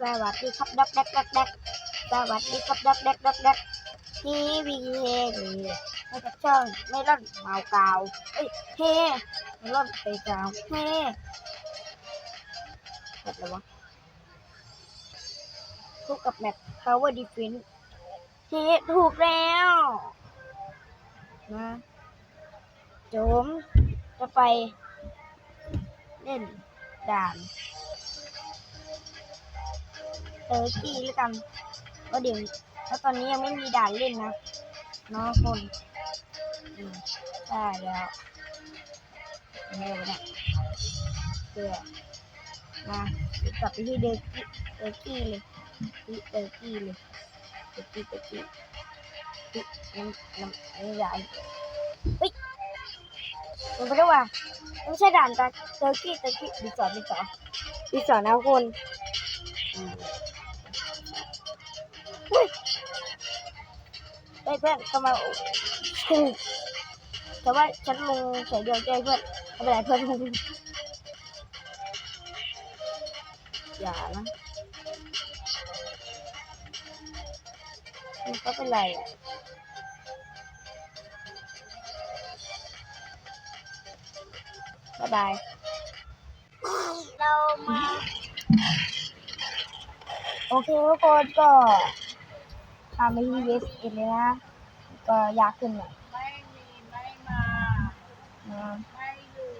สวัสดีครับดักดักดักดักสวัสดีครับดักดักดักดักทีวีเฮนี่ให้กับช่องไม่ร่อนเมากาวเอ้ยเฮไม่ร่อนไปกาวเฮแบบอะไรวะถูกกับแมป power defense เฮถูกแล้วนะโจมจะไปเล่นด่าน เออกี้แล้วกันก็เดี๋ยวแล้วตอนนี้ยังไม่มีด่านเล่นนะน้องคนได้แล้วเร็วนะเดี๋ยวมาเดี๋ยวกลับไปที่เดอร์กี้เดอร์กี้เลยที่เดอร์กี้เลยเดอร์กี้เดอร์กี้ที่น้ำน้ำน้ำยาเฮ้ยมันไม่ได้ว่าไม่ใช่ด่านแต่เดอร์กี้เดอร์กี้ดีสอนดีสอนดีสอนนะคน เพื่อนเข้ามาคือแต่ว่าฉันลงเฉยเดียวใจเพื่อนไม่เป็นไรเพื่อนอย่านะมันก็เป็นไรอะบ๊ายบาย เรามา โอเคทุกคนก็ ทำไปที่ yes เอ็เลยนะ ก็ยากขึ้นหน่อยไม่มีไม่มานะไม่อยู่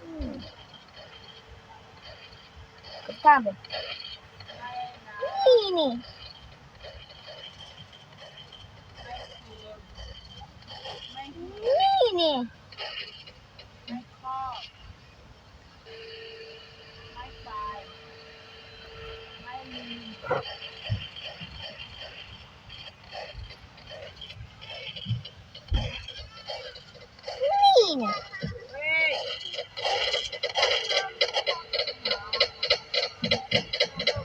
อืมกดข้ามไปนี่นี่นี่ ไม่กิน นี่นี่ ไม่ครอบไม่ไปไม่มี นี่นี่ เฮ้ย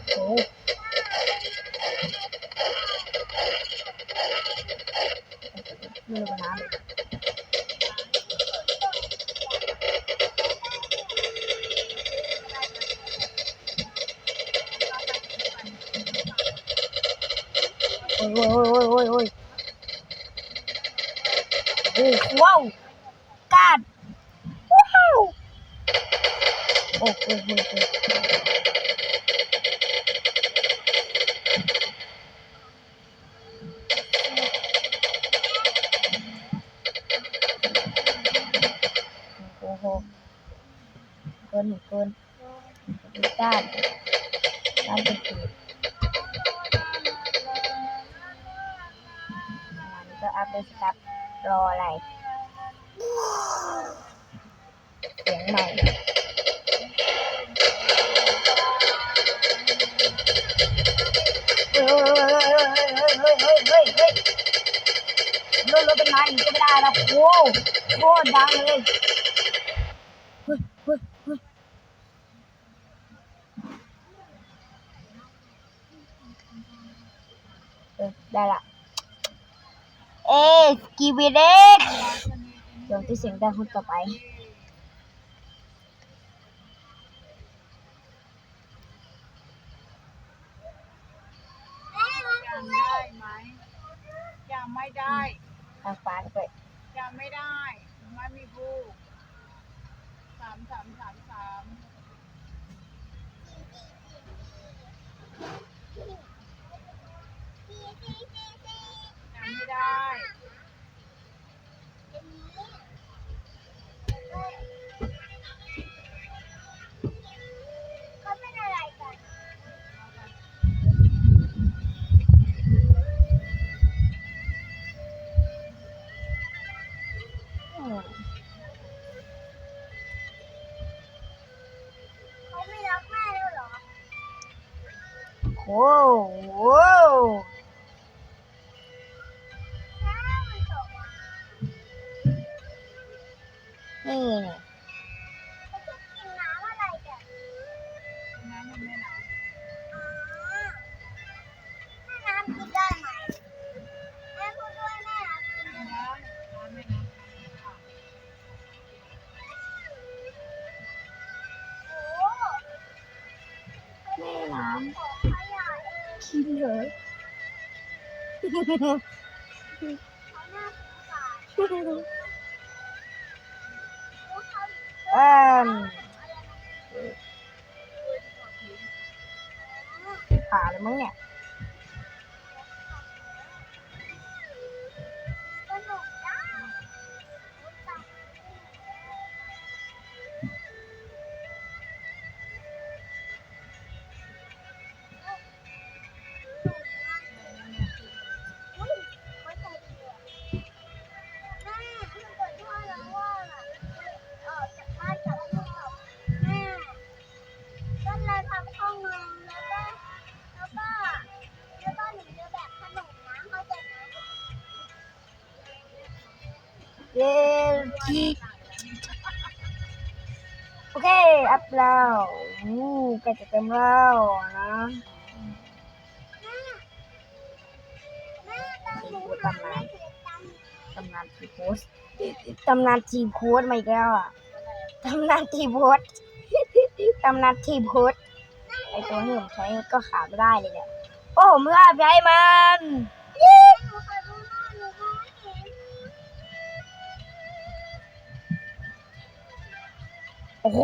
โอ้ไม่รู้ปัญหาเลย โอ้ยโอ้ยโอ้ยโอ้ยโอ้ยโก็อัพเดทครับ รออะไร เสียงใหม่เฮ้ยเฮ้ยเฮ้ยเฮ้ยเฮ้ยเฮ้ยเฮ้ยรถรถเป็นไม้ก็ไม่ได้นะโอ้โหโคตรดังเลยเฮ้ยเฮ้ยเฮ้ยเออได้ละ เอ๊ะกีวีเด็กเดี๋ยวที่เสียงดังคนต่อไปจำได้ไหมจำไม่ได้ทางฟ้าด้วยจำไม่ได้ ไม่มีผู้สามสามสามสาม โอ้โเหรอเอ่มขาเลยมั้งเนี่ย โอเค อัพแล้วอืมใก็จะเต็มแล้วนะตอนหนูหาแม่ถือตังค์ตำนานทีโพสต์ตำนานทีโพสต์มาอีกแล้วอะตำนานทีโพสต์ตำนานทีโพสต์ไอตัวที่ผมใช้ก็ขาดไม่ได้เลยเนี่ยโอ้ผมเพื่อใช้มันเย้หนู อ้โห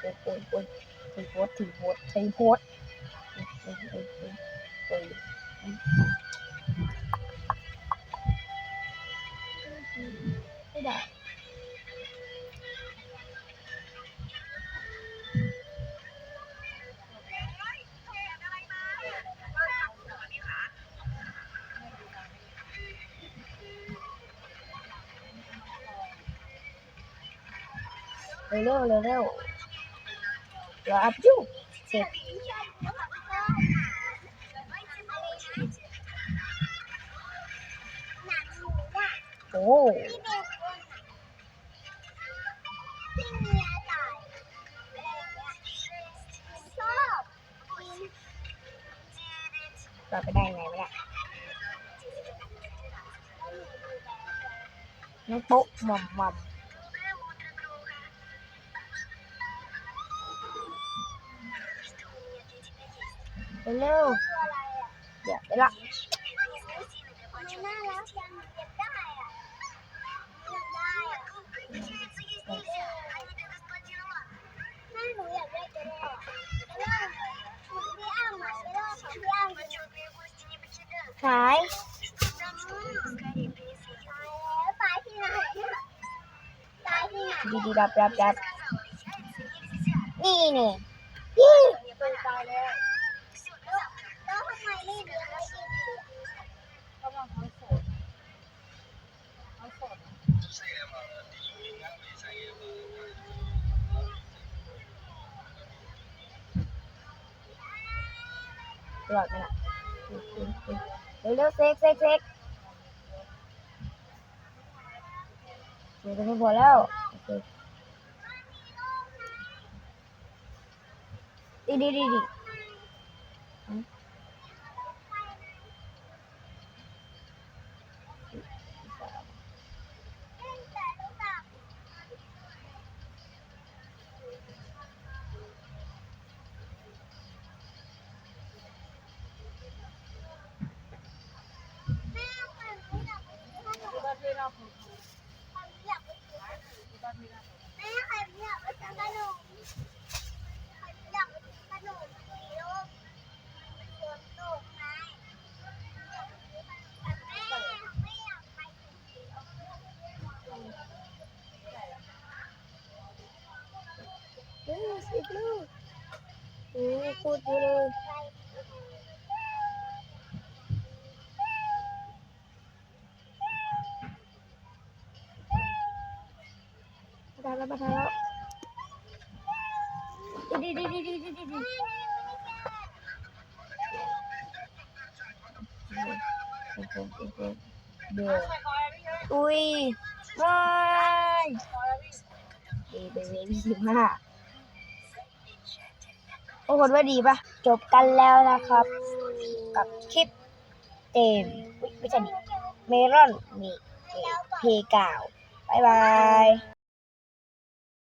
โอ้ยโอ้ยโอ้ยทีโพสต์ทีโพสต์ทีโพสต์โอ้ยโอ้ยโอ้ยโอ้ย เร็วเร็วเร็วเร็วเดี๋ยวอัพยูเสร็จหนังหนูอะโอ้ที่เบคอนอะที่มีอะไรอะไรอย่างเงี้ยหนูชอบกินเราไปได้ไงวะเนี่ยน้องโป๊ะหม่อมหม่อม เร็วเร็วตัวอะไหลอดไปละเร็วเร็วเซ็กเซ็กเซ็กเดี๋ยวจะไม่พอแล้วดีดีดีดี แต่รู้จัก แม่ใครรู้จักไปซื้อขนม บ้านพี่เราคือ ใครรู้จักไปซื้อขนม บ้านพี่เรา แม่ใครรู้จักไปซื้อขนมใครรู้จักไปซื้อขนมสีลูกฝนตกไงแต่แม่ไม่อยากไปถึงสีลูก เออสิบลูก โอ้โคตรเยอะเลยมาทานแล้วมาทานแล้วดีดีดีดีดีดีดีเดือดใส่คอยพี่เยอะอุ้ยไม่คอยพี่ดีไปเวที่สิบห้า โอ้คนว่าดีปะจบกันแล้วนะครับ กับคลิปเต็มอุ๊ยไม่ใช่ดิเมรอนมีเพกาวบายบาย